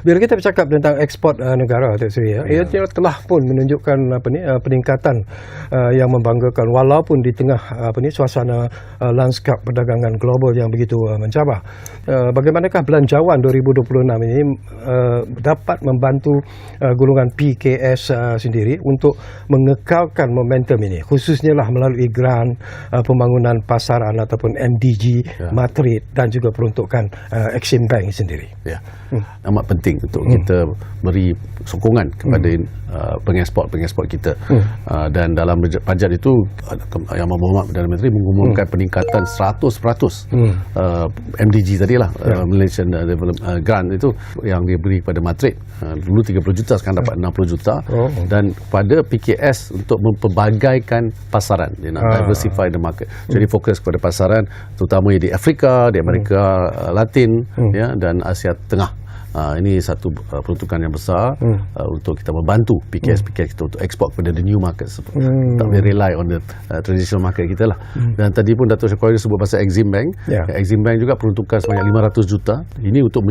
Bila kita bercakap tentang ekspor uh, negara Datuk Seri ya, ia telah pun menunjukkan apa ni uh, peningkatan uh, yang membanggakan walaupun di tengah uh, apa ni suasana uh, lanskap perdagangan global yang begitu uh, mencabar. Uh, bagaimanakah belanjawan 2026 ini uh, dapat membantu uh, golongan PKS uh, sendiri untuk mengekalkan momentum ini khususnya lah melalui grant uh, pembangunan pasaran ataupun MDG, Ya. Matrit dan juga peruntukan uh, Exim Bank sendiri. ya amat penting untuk kita beri sokongan kepada uh, pengeksport-pengeksport kita. Uh, dan dalam bajet itu uh, Yang Berhormat Perdana Menteri mengumumkan peningkatan 100% uh, MDG tadi lah uh, Malaysian uh, Development uh, Grant itu yang diberi kepada Matrik uh, dulu 30 juta sekarang dapat 60 juta. Oh. dan pada PKS untuk mempelbagaikan pasaran dia nak Ah. diversify the market. Jadi fokus kepada pasaran terutama di Afrika di Amerika uh, Latin ya dan Asia Tengah Uh, ini satu uh, peruntukan yang besar uh, untuk kita membantu PKS PKS kita untuk ekspor kepada the new market hmm. tak boleh rely on the uh, traditional market kita lah dan tadi pun Dato' Syakwari sebut pasal Exim Bank Ya. Exim Bank juga peruntukan sebanyak 500 juta ini untuk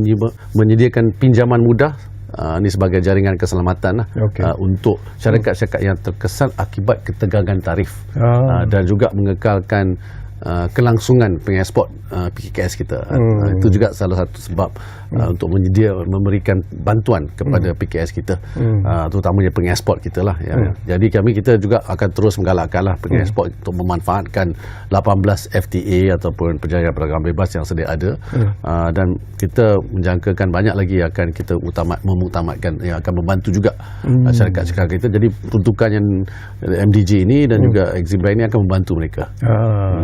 menyediakan pinjaman mudah Uh, ini sebagai jaringan keselamatan lah Okey. uh, untuk syarikat-syarikat yang terkesan akibat ketegangan tarif Ah. uh, dan juga mengekalkan uh, kelangsungan pengeksport uh, PKS kita. Uh, itu juga salah satu sebab uh, untuk menyedia memberikan bantuan kepada PKS kita, uh, terutamanya pengeksport kita lah. Ya. Jadi kami kita juga akan terus menggalakkan lah pengeksport untuk memanfaatkan 18 FTA ataupun perjanjian perdagangan bebas yang sedia ada. Uh, dan kita menjangkakan banyak lagi akan kita utamat, memutamatkan yang akan membantu juga uh, syarikat-syarikat kita. Jadi peruntukan yang MDG ini dan juga Exim Bank ini akan membantu mereka. Ah,